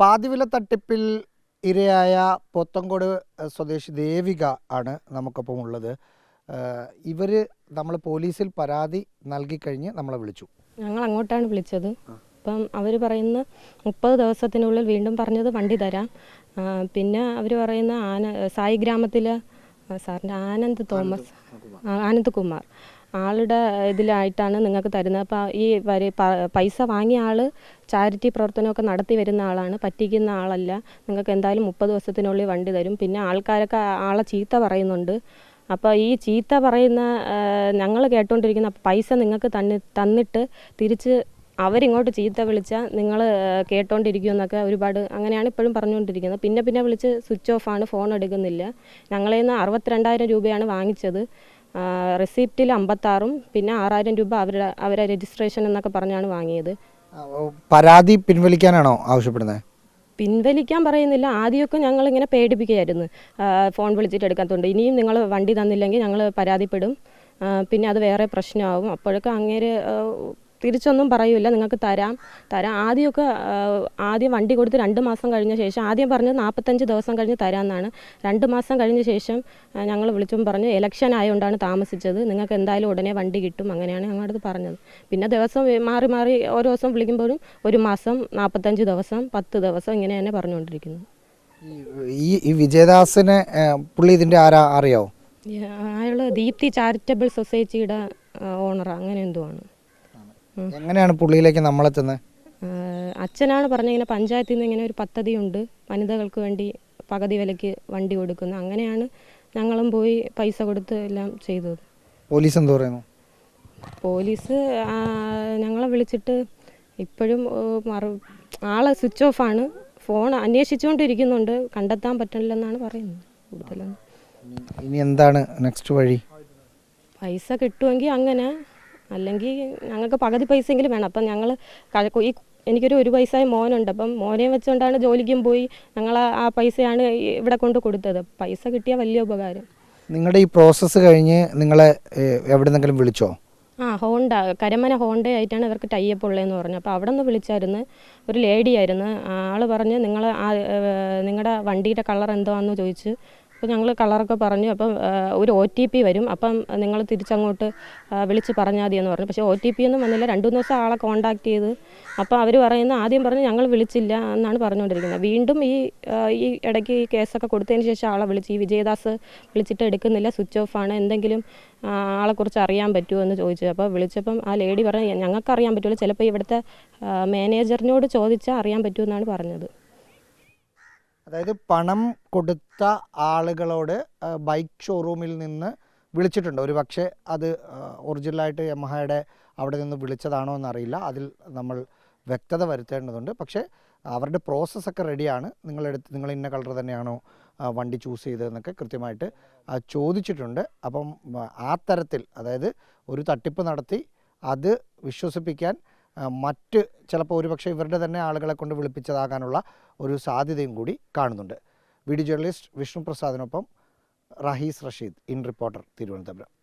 പാതിവില തട്ടിപ്പിൽ ഇരയായ പോത്തങ്കോട് സ്വദേശി ദേവിക ആണ് നമുക്കൊപ്പം ഉള്ളത്. ഇവർ നമ്മൾ പോലീസിൽ പരാതി നൽകിക്കഴിഞ്ഞ് നമ്മളെ വിളിച്ചു. ഞങ്ങൾ അങ്ങോട്ടാണ് വിളിച്ചത് അപ്പം അവർ പറയുന്ന മുപ്പത് ദിവസത്തിനുള്ളിൽ വീണ്ടും പറഞ്ഞത് വണ്ടി തരാം. പിന്നെ അവർ പറയുന്ന ആന സായി ഗ്രാമത്തിലെ സാറിന്റെ ആനന്ദ് തോമസ് ആനന്ദ് കുമാർ. ആളുടെ ഇതിലായിട്ടാണ് നിങ്ങൾക്ക് തരുന്നത്. അപ്പോൾ ഈ വരെ പൈസ വാങ്ങിയ ആൾ ചാരിറ്റി പ്രവർത്തനമൊക്കെ നടത്തി വരുന്ന ആളാണ്. പറ്റിക്കുന്ന ആളല്ല. നിങ്ങൾക്ക് എന്തായാലും മുപ്പത് ദിവസത്തിനുള്ളിൽ വണ്ടി തരും. പിന്നെ ആൾക്കാരൊക്കെ ആളെ ചീത്ത പറയുന്നുണ്ട്. അപ്പോൾ ഈ ചീത്ത പറയുന്ന ഞങ്ങൾ കേട്ടുകൊണ്ടിരിക്കുന്ന പൈസ നിങ്ങൾക്ക് തന്നി തന്നിട്ട് തിരിച്ച് അവരിങ്ങോട്ട് ചീത്ത വിളിച്ചാൽ നിങ്ങൾ കേട്ടോണ്ടിരിക്കുമെന്നൊക്കെ ഒരുപാട് അങ്ങനെയാണ് ഇപ്പോഴും പറഞ്ഞുകൊണ്ടിരിക്കുന്നത് പിന്നെ പിന്നെ വിളിച്ച് സ്വിച്ച് ഓഫാണ് ഫോൺ എടുക്കുന്നില്ല. ഞങ്ങളിൽ നിന്ന് അറുപത്തിരണ്ടായിരം രൂപയാണ് വാങ്ങിച്ചത്. റെസിപ്റ്റിൽ അമ്പത്താറും പിന്നെ ആറായിരം രൂപ അവരുടെ അവരെ രജിസ്ട്രേഷൻ എന്നൊക്കെ പറഞ്ഞാണ് വാങ്ങിയത്. പരാതി പിൻവലിക്കാനാണോ ആവശ്യപ്പെടുന്നത്? പിൻവലിക്കാൻ പറയുന്നില്ല. ആദ്യമൊക്കെ ഞങ്ങൾ ഇങ്ങനെ പേടിപ്പിക്കുകയായിരുന്നു ഫോൺ വിളിച്ചിട്ട് എടുക്കാത്തതുകൊണ്ട് ഇനിയും നിങ്ങൾ വണ്ടി തന്നില്ലെങ്കിൽ ഞങ്ങൾ പരാതിപ്പെടും. പിന്നെ അത് വേറെ പ്രശ്നമാകും. അപ്പോഴൊക്കെ അങ്ങേര് തിരിച്ചൊന്നും പറയൂല നിങ്ങൾക്ക് തരാം തരാം. ആദ്യമൊക്കെ ആദ്യം വണ്ടി കൊടുത്ത് രണ്ട് മാസം കഴിഞ്ഞ ശേഷം ആദ്യം പറഞ്ഞത് നാൽപ്പത്തഞ്ച് ദിവസം കഴിഞ്ഞ് തരാമെന്നാണ് രണ്ട് മാസം കഴിഞ്ഞ ശേഷം ഞങ്ങൾ വിളിച്ചും പറഞ്ഞു എലക്ഷൻ ആയതുകൊണ്ടാണ് താമസിച്ചത്. നിങ്ങൾക്ക് എന്തായാലും ഉടനെ വണ്ടി കിട്ടും അങ്ങനെയാണ് ഞങ്ങളുടെ അടുത്ത് പറഞ്ഞത്. പിന്നെ ദിവസം മാറി മാറി ഓരോ ദിവസം വിളിക്കുമ്പോഴും ഒരു മാസം നാൽപ്പത്തഞ്ച് ദിവസം പത്ത് ദിവസം ഇങ്ങനെ തന്നെ പറഞ്ഞുകൊണ്ടിരിക്കുന്നു. ഈ ഈ വിജയദാസിനെ പുള്ളി ഇതിന്റെ ആരാ അറിയാവോ അയാൾ ദീപ്തി ചാരിറ്റബിൾ സൊസൈറ്റിയുടെ ഓണർ അങ്ങനെ എന്തോ ആണ്. എങ്ങനെയാണ് പുള്ളിയിലേക്ക് നമ്മളെത്തുന്നത് അച്ഛനാണ് പറഞ്ഞ ഇങ്ങനെ പഞ്ചായത്തിൽ നിന്ന് ഇങ്ങനെ ഒരു പദ്ധതിയുണ്ട്. വനിതകൾക്ക് വേണ്ടി പകുതി വിലയ്ക്ക് വണ്ടി കൊടുക്കുന്നു. അങ്ങനെയാണ് ഞങ്ങളും പോയി പൈസ കൊടുത്ത് എല്ലാം ചെയ്തത്. പോലീസ് എന്ത് പറയുന്നു? പോലീസ് ഞങ്ങളെ വിളിച്ചിട്ട് ഇപ്പോഴും മറു ആളെ സ്വിച്ച് ഓഫ് ആണ്. ഫോൺ അന്വേഷിച്ചുകൊണ്ടിരിക്കുന്നുണ്ട്. കണ്ടെത്താൻ പറ്റില്ലെന്നാണ് പറയുന്നത് കൂടുതലൊന്നും ഇനി- ഇനി എന്താണ് നെക്സ്റ്റ് വഴി? പൈസ കിട്ടുമെങ്കിൽ അങ്ങനെ അല്ലെങ്കിൽ ഞങ്ങൾക്ക് പകുതി പൈസയെങ്കിലും വേണം. അപ്പം ഞങ്ങൾ ഈ എനിക്കൊരു ഒരു പൈസ മോനുണ്ട്. അപ്പം മോനെ വെച്ചുകൊണ്ടാണ് ജോലിക്കും പോയി ഞങ്ങൾ ആ പൈസയാണ് ഇവിടെ കൊണ്ട് കൊടുത്തത്. പൈസ കിട്ടിയ വലിയ ഉപകാരം. നിങ്ങളുടെ ഈ പ്രോസസ്സ് കഴിഞ്ഞ് നിങ്ങളെ എവിടെന്നെങ്കിലും വിളിച്ചോ? ആ ഹോണ്ട കരമന ഹോണ്ട ആയിട്ടാണ് ഇവർക്ക് ടൈപ്പ് ഉള്ളതെന്ന് പറഞ്ഞു അപ്പോൾ അവിടെ നിന്ന് വിളിച്ചായിരുന്നു. ഒരു ലേഡി ആയിരുന്നു. ആൾ പറഞ്ഞ് നിങ്ങൾ നിങ്ങളുടെ വണ്ടിയുടെ കളർ എന്താണെന്ന് ചോദിച്ച് അപ്പോൾ ഞങ്ങൾ കളറൊക്കെ പറഞ്ഞു അപ്പം ഒരു ഒ ടി പി വരും. അപ്പം നിങ്ങൾ തിരിച്ചങ്ങോട്ട് വിളിച്ച് പറഞ്ഞാൽ മതി എന്ന് പറഞ്ഞു. പക്ഷേ ഒ ടി പി ഒന്നും വന്നില്ല. രണ്ടു മൂന്ന് ദിവസം ആളെ കോൺടാക്ട് ചെയ്ത്. അപ്പോൾ അവർ പറയുന്ന ആദ്യം പറഞ്ഞ് ഞങ്ങൾ വിളിച്ചില്ല എന്നാണ് പറഞ്ഞുകൊണ്ടിരിക്കുന്നത്. വീണ്ടും ഈ ഈ ഇടയ്ക്ക് ഈ കേസൊക്കെ കൊടുത്തതിന് ശേഷം ആളെ വിളിച്ച് ഈ വിജയദാസ് വിളിച്ചിട്ട് എടുക്കുന്നില്ല സ്വിച്ച് ഓഫ് ആണ്. എന്തെങ്കിലും ആളെക്കുറിച്ച് അറിയാൻ പറ്റുമോ എന്ന് ചോദിച്ചു. അപ്പോൾ വിളിച്ചപ്പം ആ ലേഡി പറഞ്ഞു ഞങ്ങൾക്ക് അറിയാൻ പറ്റുമല്ലോ. ചിലപ്പോൾ ഇവിടുത്തെ മാനേജറിനോട് ചോദിച്ചാൽ അറിയാൻ പറ്റുമെന്നാണ് പറഞ്ഞത്. അതായത് പണം കൊടുത്ത ആളുകളോട് ബൈക്ക് ഷോറൂമിൽ നിന്ന് വിളിച്ചിട്ടുണ്ട്. ഒരു പക്ഷേ അത് ഒറിജിനലായിട്ട് യമഹയുടെ അവിടെ നിന്ന് വിളിച്ചതാണോ എന്നറിയില്ല. അതിൽ നമ്മൾ വ്യക്തത വരുത്തേണ്ടതുണ്ട്. പക്ഷേ അവരുടെ പ്രോസസ്സൊക്കെ റെഡിയാണ് നിങ്ങളെടുത്ത് നിങ്ങൾ ഇന്ന കളർ തന്നെയാണോ വണ്ടി ചൂസ് ചെയ്തതെന്നൊക്കെ കൃത്യമായിട്ട് ചോദിച്ചിട്ടുണ്ട്. അപ്പം ആ, തരത്തിൽ അതായത് ഒരു തട്ടിപ്പ് നടത്തി അത് വിശ്വസിപ്പിക്കാൻ മറ്റ് ചിലപ്പോൾ ഒരുപക്ഷെ ഇവരുടെ തന്നെ ആളുകളെ കൊണ്ട് വിളിപ്പിച്ചതാകാനുള്ള ഒരു സാധ്യതയും കൂടി കാണുന്നുണ്ട്. വീഡിയോ ജേർണലിസ്റ്റ് വിഷ്ണു പ്രസാദിനൊപ്പം റഹീസ് റഷീദ് ഇൻ റിപ്പോർട്ടർ തിരുവനന്തപുരം.